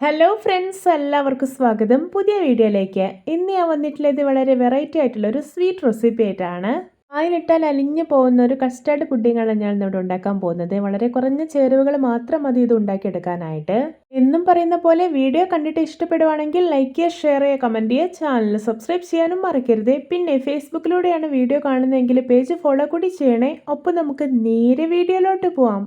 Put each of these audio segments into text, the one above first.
Hello friends എല്ലാവർക്കും സ്വാഗതം. പുതിയ വീഡിയോയിലേക്ക്. ഇന്ന് ഞാൻ വന്നിട്ടുള്ളത് വളരെ വെറൈറ്റി ആയിട്ടുള്ള ഒരു സ്വീറ്റ് റെസിപ്പി ആയിട്ടാണ്. അതിലിട്ടാൽ അലിഞ്ഞു പോകുന്ന ഒരു കസ്റ്റാർഡ് പുഡിങ്ങാണ് ഞാൻ ഇവിടെ ഉണ്ടാക്കാൻ പോകുന്നത്. വളരെ കുറഞ്ഞ ചേരുവകൾ മാത്രം മതി ഇത് ഉണ്ടാക്കിയെടുക്കാനായിട്ട്. എന്നും പറയുന്ന പോലെ വീഡിയോ കണ്ടിട്ട് ഇഷ്ടപ്പെടുവാണെങ്കിൽ ലൈക്ക് ചെയ്യുക ഷെയർ ചെയ്യുക കമന്റ് ചെയ്യുക. ചാനൽ സബ്സ്ക്രൈബ് ചെയ്യാനും മറക്കരുത്. പിന്നെ ഫേസ്ബുക്കിലൂടെയാണ് വീഡിയോ കാണുന്നതെങ്കിൽ പേജ് ഫോളോ കൂടി ചെയ്യണേ. ഒപ്പം നമുക്ക് നേരെ വീഡിയോയിലോട്ട് പോവാം.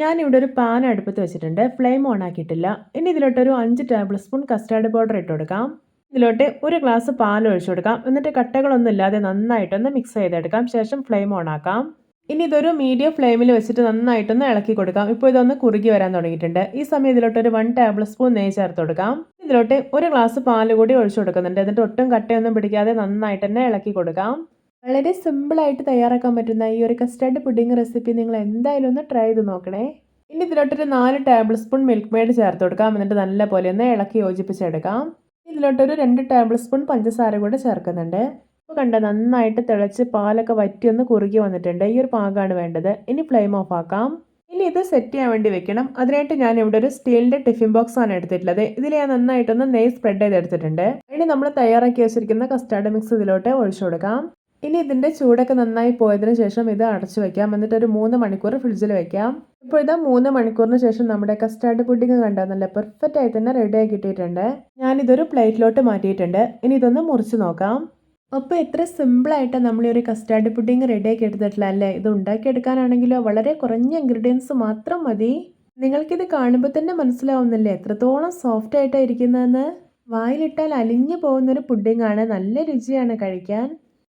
ഞാനിവിടെ ഒരു പാൻ അടുപ്പത്ത് വെച്ചിട്ടുണ്ട്. ഫ്ലെയിം ഓൺ ആക്കിയിട്ടില്ല. ഇനി ഇതിലോട്ടൊരു അഞ്ച് ടേബിൾ സ്പൂൺ കസ്റ്റാർഡ് പൗഡർ ഇട്ട് കൊടുക്കാം. ഇതിലോട്ട് ഒരു ഗ്ലാസ് പാൽ ഒഴിച്ചു കൊടുക്കാം. എന്നിട്ട് കട്ടകളൊന്നും ഇല്ലാതെ നന്നായിട്ടൊന്ന് മിക്സ് ചെയ്തെടുക്കാം. ശേഷം ഫ്ലെയിം ഓൺ ആക്കാം. ഇനി ഇതൊരു മീഡിയം ഫ്ലെയിമിൽ വെച്ചിട്ട് നന്നായിട്ടൊന്ന് ഇളക്കി കൊടുക്കാം. ഇപ്പോൾ ഇതൊന്ന് കുറുകി വരാൻ തുടങ്ങിയിട്ടുണ്ട്. ഈ സമയം ഇതിലോട്ട് ഒരു വൺ ടേബിൾ സ്പൂൺ നെയ്യ് ചേർത്ത് കൊടുക്കാം. ഇതിലോട്ട് ഒരു ഗ്ലാസ് പാൽ കൂടി ഒഴിച്ചു കൊടുക്കുന്നുണ്ട്. എന്നിട്ട് ഒട്ടും കട്ടയൊന്നും പിടിക്കാതെ നന്നായിട്ട് തന്നെ ഇളക്കി കൊടുക്കാം. വളരെ സിമ്പിളായിട്ട് തയ്യാറാക്കാൻ പറ്റുന്ന ഈ ഒരു കസ്റ്റർഡ് പുഡിംഗ് റെസിപ്പി നിങ്ങൾ എന്തായാലും ഒന്ന് ട്രൈ ചെയ്ത് നോക്കണേ. ഇനി ഇതിലോട്ടൊരു നാല് ടേബിൾ സ്പൂൺ മിൽക്ക് മെയ്ഡ് ചേർത്ത് കൊടുക്കാം. എന്നിട്ട് നല്ല പോലെ ഒന്ന് ഇളക്കി യോജിപ്പിച്ചെടുക്കാം. ഇതിലോട്ടൊരു രണ്ട് ടേബിൾ സ്പൂൺ പഞ്ചസാര കൂടെ ചേർക്കുന്നുണ്ട്. ഇപ്പോൾ കണ്ട നന്നായിട്ട് തിളച്ച് പാലൊക്കെ വറ്റി ഒന്ന് കുറുകി വന്നിട്ടുണ്ട്. ഈ ഒരു പാകമാണ് വേണ്ടത്. ഇനി ഫ്ലെയിം ഓഫ് ആക്കാം. ഇനി ഇത് സെറ്റ് ചെയ്യാൻ വേണ്ടി വെക്കണം. അതിനായിട്ട് ഞാൻ ഇവിടെ ഒരു സ്റ്റീലിന്റെ ടിഫിൻ ബോക്സ് ആണ് എടുത്തിട്ടുള്ളത്. ഇതിൽ ഞാൻ നന്നായിട്ടൊന്ന് നെയ് സ്പ്രെഡ് ചെയ്തെടുത്തിട്ടുണ്ട്. ഇനി നമ്മൾ തയ്യാറാക്കി വെച്ചിരിക്കുന്ന കസ്റ്റാർഡ് മിക്സ് ഇതിലോട്ട് ഒഴിച്ചു കൊടുക്കാം. ഇനി ഇതിന്റെ ചൂടൊക്കെ നന്നായി പോയതിന് ശേഷം ഇത് അടച്ചു വെക്കാം. എന്നിട്ട് ഒരു മൂന്ന് മണിക്കൂർ ഫ്രിഡ്ജിൽ വെക്കാം. ഇപ്പോൾ ഇതാ മൂന്ന് മണിക്കൂറിന് ശേഷം നമ്മുടെ കസ്റ്റാർഡ് പുഡിങ് കണ്ടാൽ നല്ല പെർഫെക്റ്റ് ആയി തന്നെ റെഡി ആയി കിട്ടിയിട്ടുണ്ട്. ഞാനിതൊരു പ്ലേറ്റിലോട്ട് മാറ്റിയിട്ടുണ്ട്. ഇനി ഇതൊന്ന് മുറിച്ച് നോക്കാം. അപ്പോൾ ഇത്ര സിമ്പിളായിട്ട് നമ്മൾ ഒരു കസ്റ്റാർഡ് പുഡിങ് റെഡിയാക്കി എടുത്തിട്ടില്ല അല്ലേ? ഇത് ഉണ്ടാക്കിയെടുക്കാനാണെങ്കിലോ? വളരെ കുറഞ്ഞ ഇൻഗ്രീഡിയൻസ് മാത്രം മതി. നിങ്ങൾക്കിത് കാണുമ്പോൾ തന്നെ മനസ്സിലാവുന്നില്ലേ? എത്രത്തോളം സോഫ്റ്റ് ആയിട്ടാണ് ഇരിക്കുന്നതെന്ന്. വായിലിട്ടാൽ അലിഞ്ഞു പോകുന്നൊരു പുഡിങ്ങാണ് നല്ല രുചിയാണ് കഴിക്കാൻ.